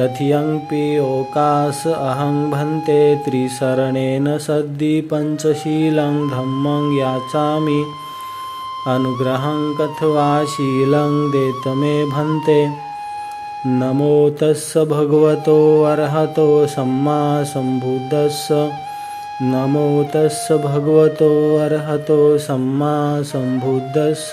तथियम्पि ओकास अहं भन्ते त्रिशरणेन सद्दि पञ्चशीलं धम्मं याचामि। अनुग्रहं कथवा शीलं देत मे भन्ते। नमो तस्स भगवतो अर्हतो सम्मा सम्बुद्धस्स। नमो तस्स भगवतो अर्हतो सम्मा सम्बुद्धस्स।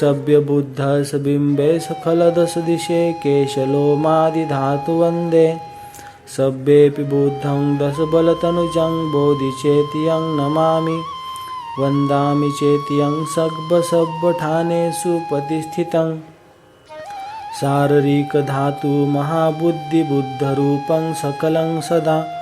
सभ्यबुद्धसबिम्बे सखलदशदिशे केशलोमादिधातुवन्दे। सभ्येऽपि बुद्धं दशबलतनुजं बोधिचेत्यं नमामि। वन्दामि चेत्यं सब्बसब्बठानेषु प्रतिष्ठितं शारीरिकधातु महाबुद्धिबुद्धरूपं सकलं सदा।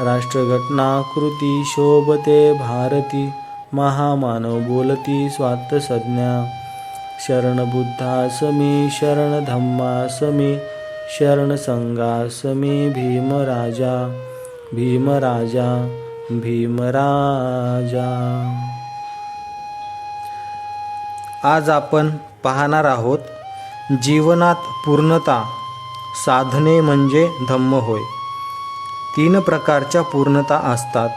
राष्ट्रघटना कृती शोभते भारती महामानव बोलती स्वात संज्ञा शरण बुद्धासमी शरण धम्मासमी शरण संघासमी भीमराजा। भीमराजा भीमराजा। आज आपण पाहणार आहोत जीवनात पूर्णता साधने म्हणजे धम्म होय। तीन प्रकारच्या पूर्णता असतात.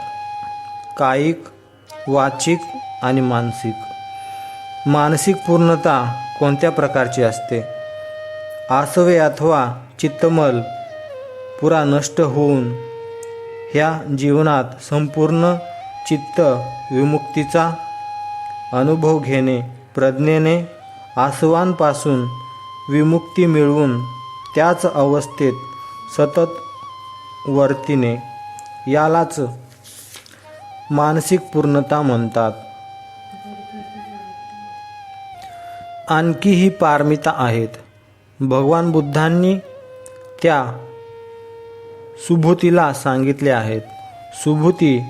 कायिक वाचिक आणि मानसिक. मानसिक पूर्णता कोणत्या प्रकारची असते? आसवे अथवा चित्तमल पुरा नष्ट होऊन ह्या जीवनात संपूर्ण चित्त विमुक्तीचा अनुभव घेणे प्रज्ञेने आसवांपासून विमुक्ती मिळवून त्याच अवस्थेत सतत वर्तीने यालाच मानसिक पूर्णता म्हणतात. आणखी ही पारमिता आहेत. भगवान बुद्धांनी त्या सुभूतीला सांगितले आहेत. सुभूती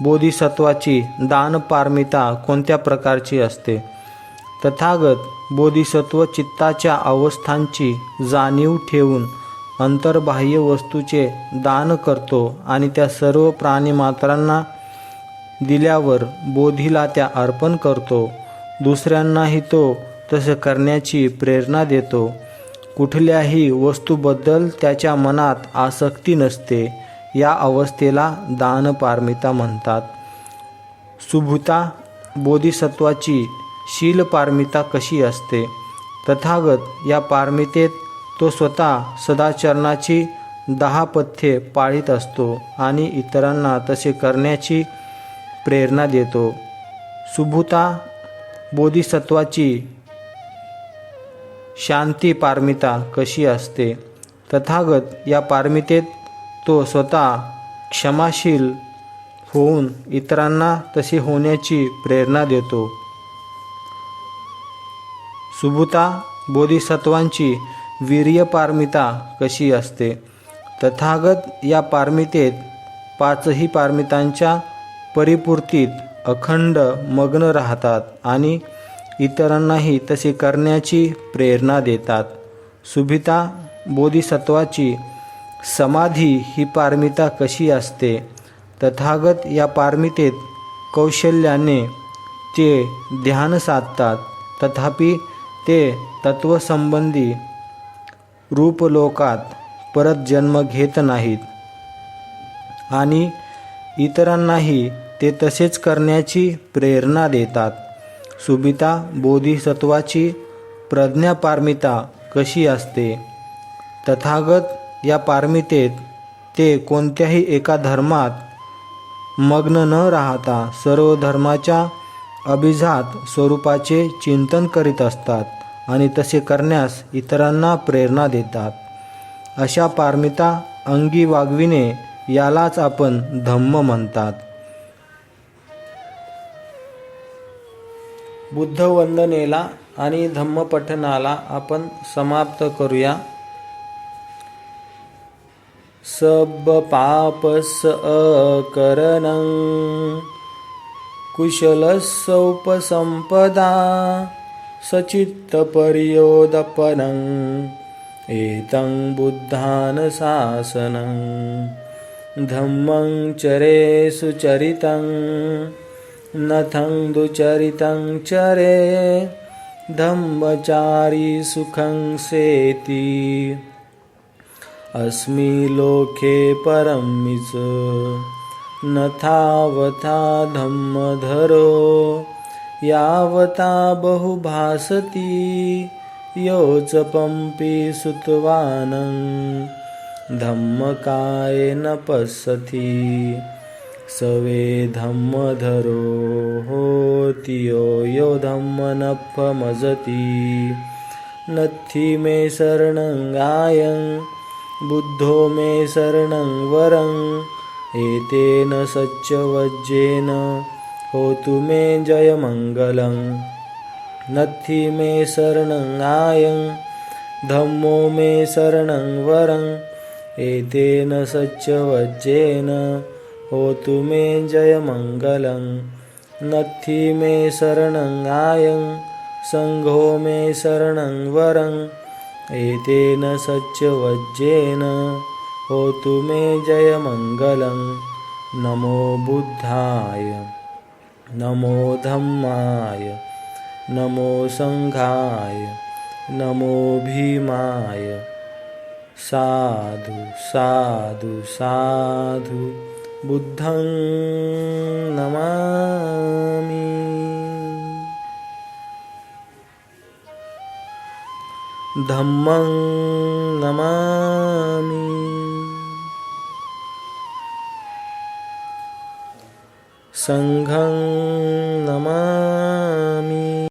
बोधिसत्वाची दानपारमिता कोणत्या प्रकारची असते? तथागत बोधिसत्व चित्ताच्या अवस्थांची जाणीव ठेवून अंतर्बाह्य वस्तूचे दान करतो आणि त्या सर्व प्राणीमात्रांना दिल्यावर बोधीला त्या अर्पण करतो. दुसऱ्यांनाही तो तसं करण्याची प्रेरणा देतो. कुठल्याही वस्तूबद्दल त्याच्या मनात आसक्ती नसते. या अवस्थेला दानपारमिता म्हणतात. सुभूता बोधिसत्वाची शीलपारमिता कशी असते? तथागत या पारमितेत तो स्वतः सदाचरणाची दहा पथ्ये पाळीत असतो आणि इतरांना तसे करण्याची प्रेरणा देतो. सुभूता बोधिसत्वाची शांती पारमिता कशी असते? तथागत या पारमितेत तो स्वतः क्षमाशील होऊन इतरांना तसे होण्याची प्रेरणा देतो. सुभूता बोधिसत्वांची वीर्य पारमिता कशी असते? तथागत या पारमितेत पाचही पारमितांच्या परिपूर्तीत अखंड मग्न राहतात आणि इतरांनाही तसे करण्याची प्रेरणा देतात. सुभिता बोधिसत्वाची समाधी ही पारमिता कशी असते? तथागत या पारमितेत कौशल्याने ते ध्यान साधतात तथापि ते तत्वसंबंधी रूपलोकात परत जन्म घेत नाहीत. आणि इतरांनाही ते तसेच करण्याची प्रेरणा देतात. सुबिता बोधिसत्वाची प्रज्ञापारमिता कशी असते? तथागत या पारमितेत ते कोणत्याही एका धर्मात मग्न न राहता सर्व धर्माच्या अभिजात स्वरूपाचे चिंतन करीत असतात. आणि तसे करण्यास इतरांना प्रेरणा देतात. अशा पारमिता अंगी वागविणे यालाच आपण धम्म म्हणतात. बुद्ध वंदनेला आणि धम्मपठनाला आपण समाप्त करूया. सब पापस अकरणं कुशलसौपसंपदा सचित्तपर्योदपनं एतं बुद्धानशासनं धम्मं चरे सुचरितं नथं दुचरितं चरे धम्मचारी सुखं सेति। अस्मि लोके परमिच नथावथा धम्मधरो यावता बहुभासति योच पंपि सुतवानं धम्मकायेन पश्यति सवे धम्मधरो होति यो यो धम्मनफमजति नत्थि मे शरणं गायं बुद्धो मे शरणं वरं एतेन सच्चवज्येन होतु मे जयमङ्गलं। नत्थि मे शरणं आयं। धम्मो मे शरणं वरं। एतेन सच्चवज्जेन होतु मे जयमङ्गलं। नत्थि मे शरणं आयं। सङ्घो मे शरणं वरं। एतेन सच्चवज्जेन होतु मे जयमङ्गलं। नमो बुद्धाय नमो धम्माय नमो सङ्घाय नमो भीमाय। साधु साधु साधु बुद्धं नमामि। धम्मं नमामि संघं नमामि